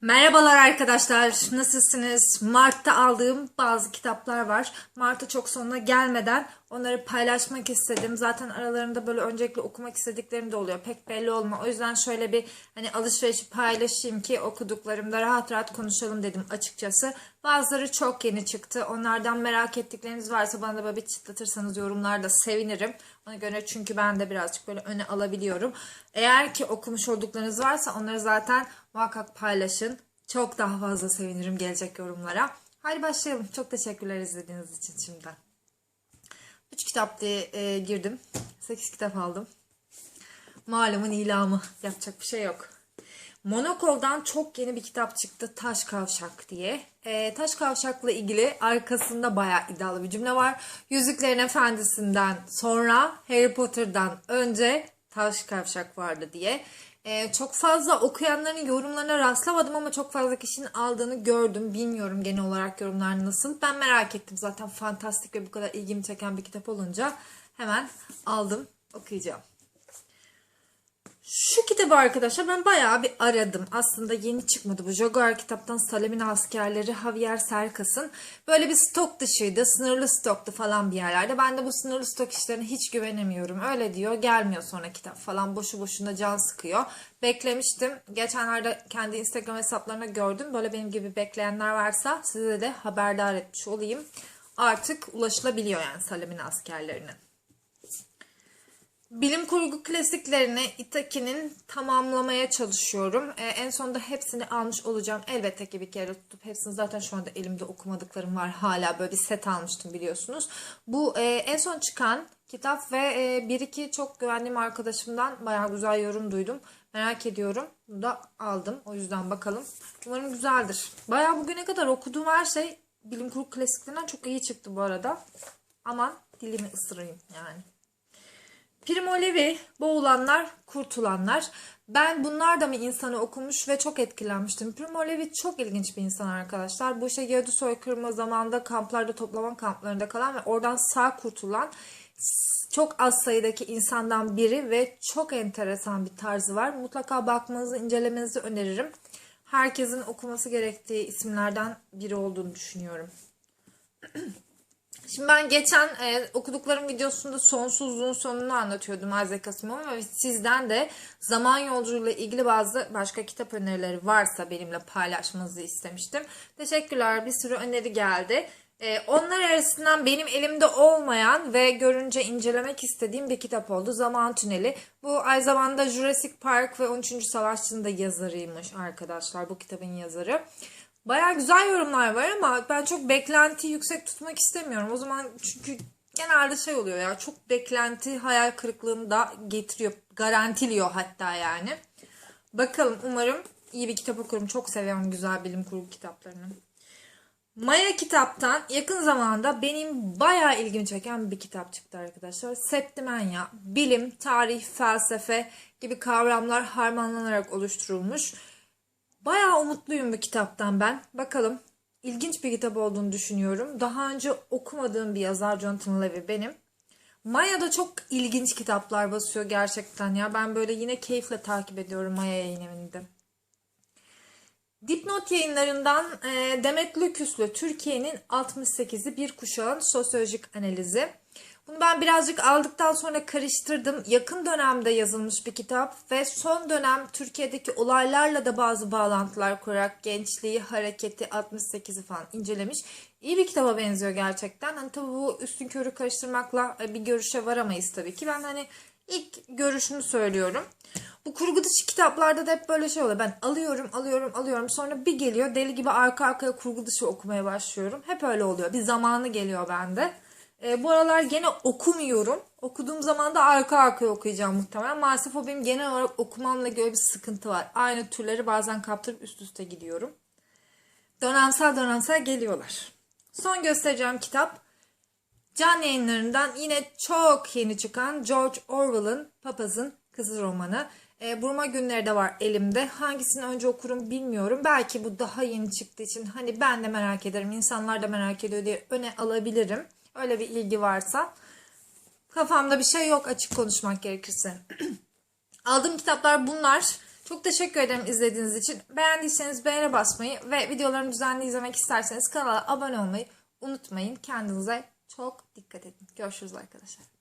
Merhabalar arkadaşlar, nasılsınız? Mart'ta aldığım bazı kitaplar var. Mart'a çok sonuna gelmeden onları paylaşmak istedim. Zaten aralarında böyle öncelikle okumak istediklerim de oluyor. Pek belli olma. O yüzden şöyle bir hani alışverişi paylaşayım ki okuduklarımda rahat rahat konuşalım dedim açıkçası. Bazıları çok yeni çıktı. Onlardan merak ettikleriniz varsa bana da böyle bir çıtlatırsanız yorumlarda sevinirim. Ona göre çünkü ben de birazcık böyle öne alabiliyorum. Eğer ki okumuş olduklarınız varsa onları zaten muhakkak paylaşın. Çok daha fazla sevinirim gelecek yorumlara. Hadi başlayalım. Çok teşekkürler izlediğiniz için şimdiden. 3 kitap diye e, girdim. 8 kitap aldım. Malumun ilamı. Yapacak bir şey yok. Monokol'dan çok yeni bir kitap çıktı. Taş Kavşak diye. E, Taş Kavşak'la ilgili arkasında bayağı iddialı bir cümle var. Yüzüklerin Efendisi'nden sonra Harry Potter'dan önce Taş Kavşak vardı diye. E, çok fazla okuyanların yorumlarına rastlamadım ama çok fazla kişinin aldığını gördüm. Bilmiyorum genel olarak yorumlar nasıl. Ben merak ettim zaten fantastik ve bu kadar ilgimi çeken bir kitap olunca hemen aldım okuyacağım. Şu kitabı arkadaşlar ben bayağı bir aradım. Aslında yeni çıkmadı bu. Jaguar kitaptan Salem'in askerleri Javier Serkas'ın böyle bir stok dışıydı. Sınırlı stoktu falan bir yerlerde. Ben de bu sınırlı stok işlerine hiç güvenemiyorum. Öyle diyor. Gelmiyor sonra kitap falan. Boşu boşuna can sıkıyor. Beklemiştim. Geçenlerde kendi Instagram hesaplarına gördüm. Böyle benim gibi bekleyenler varsa size de haberdar etmiş olayım. Artık ulaşılabiliyor yani Salem'in askerlerine. Bilim kurgu klasiklerini Itaki'nin tamamlamaya çalışıyorum. Ee, en sonunda hepsini almış olacağım. Elbette ki bir kere tutup hepsini zaten şu anda elimde okumadıklarım var. Hala böyle bir set almıştım biliyorsunuz. Bu e, en son çıkan kitap ve e, bir iki çok güvendiğim arkadaşımdan bayağı güzel yorum duydum. Merak ediyorum. Bunu da aldım. O yüzden bakalım. Umarım güzeldir. Bayağı bugüne kadar okuduğum her şey bilim kurgu klasiklerinden çok iyi çıktı bu arada. Aman dilimi ısırayım yani. Primo Boğulanlar, Kurtulanlar. Ben bunlar da mı insanı okumuş ve çok etkilenmiştim. Primo Levi çok ilginç bir insan arkadaşlar. Bu işte Yahudi soykırımı zamanında kamplarda toplama kamplarında kalan ve oradan sağ kurtulan çok az sayıdaki insandan biri ve çok enteresan bir tarzı var. Mutlaka bakmanızı, incelemenizi öneririm. Herkesin okuması gerektiği isimlerden biri olduğunu düşünüyorum. Şimdi ben geçen e, okuduklarım videosunda sonsuzluğun sonunu anlatıyordum Isaac Asimov'un ve sizden de zaman yolculuğuyla ilgili bazı başka kitap önerileri varsa benimle paylaşmanızı istemiştim. Teşekkürler bir sürü öneri geldi. E, onlar arasından benim elimde olmayan ve görünce incelemek istediğim bir kitap oldu. Zaman Tüneli. Bu aynı zamanda Jurassic Park ve 13. Savaşçı'nın da yazarıymış arkadaşlar bu kitabın yazarı. Baya güzel yorumlar var ama ben çok beklenti yüksek tutmak istemiyorum. O zaman çünkü genelde şey oluyor ya çok beklenti hayal kırıklığını da getiriyor. Garantiliyor hatta yani. Bakalım umarım iyi bir kitap okurum. Çok seviyorum güzel bilim kurgu kitaplarını. Maya kitaptan yakın zamanda benim bayağı ilgimi çeken bir kitap çıktı arkadaşlar. Septimenya, bilim, tarih, felsefe gibi kavramlar harmanlanarak oluşturulmuş. Bayağı umutluyum bu kitaptan ben. Bakalım ilginç bir kitap olduğunu düşünüyorum. Daha önce okumadığım bir yazar Jonathan Levy benim. Maya'da çok ilginç kitaplar basıyor gerçekten ya. Ben böyle yine keyifle takip ediyorum Maya yayın evinde. Dipnot yayınlarından e, Demet Lüküslü Türkiye'nin 68'i bir kuşağın sosyolojik analizi. Bunu ben birazcık aldıktan sonra karıştırdım. Yakın dönemde yazılmış bir kitap ve son dönem Türkiye'deki olaylarla da bazı bağlantılar kurarak gençliği, hareketi, 68'i falan incelemiş. İyi bir kitaba benziyor gerçekten. Hani tabii bu üstün körü karıştırmakla e, bir görüşe varamayız tabii ki. Ben hani ilk görüşünü söylüyorum. Bu kurgu dışı kitaplarda da hep böyle şey oluyor. Ben alıyorum, alıyorum, alıyorum. Sonra bir geliyor deli gibi arka arkaya kurgu dışı okumaya başlıyorum. Hep öyle oluyor. Bir zamanı geliyor bende. E, bu aralar gene okumuyorum. Okuduğum zaman da arka arkaya okuyacağım muhtemelen. Maalesef o benim genel olarak okumamla göre bir sıkıntı var. Aynı türleri bazen kaptırıp üst üste gidiyorum. Dönemsel dönemsel geliyorlar. Son göstereceğim kitap Can yayınlarından yine çok yeni çıkan George Orwell'ın Papaz'ın Kızı romanı. E, Burma günleri de var elimde. Hangisini önce okurum bilmiyorum. Belki bu daha yeni çıktığı için hani ben de merak ederim, insanlar da merak ediyor diye öne alabilirim. Öyle bir ilgi varsa. Kafamda bir şey yok açık konuşmak gerekirse. Aldığım kitaplar bunlar. Çok teşekkür ederim izlediğiniz için. Beğendiyseniz beğene basmayı ve videolarımı düzenli izlemek isterseniz kanala abone olmayı unutmayın. Kendinize çok dikkat edin. Görüşürüz arkadaşlar.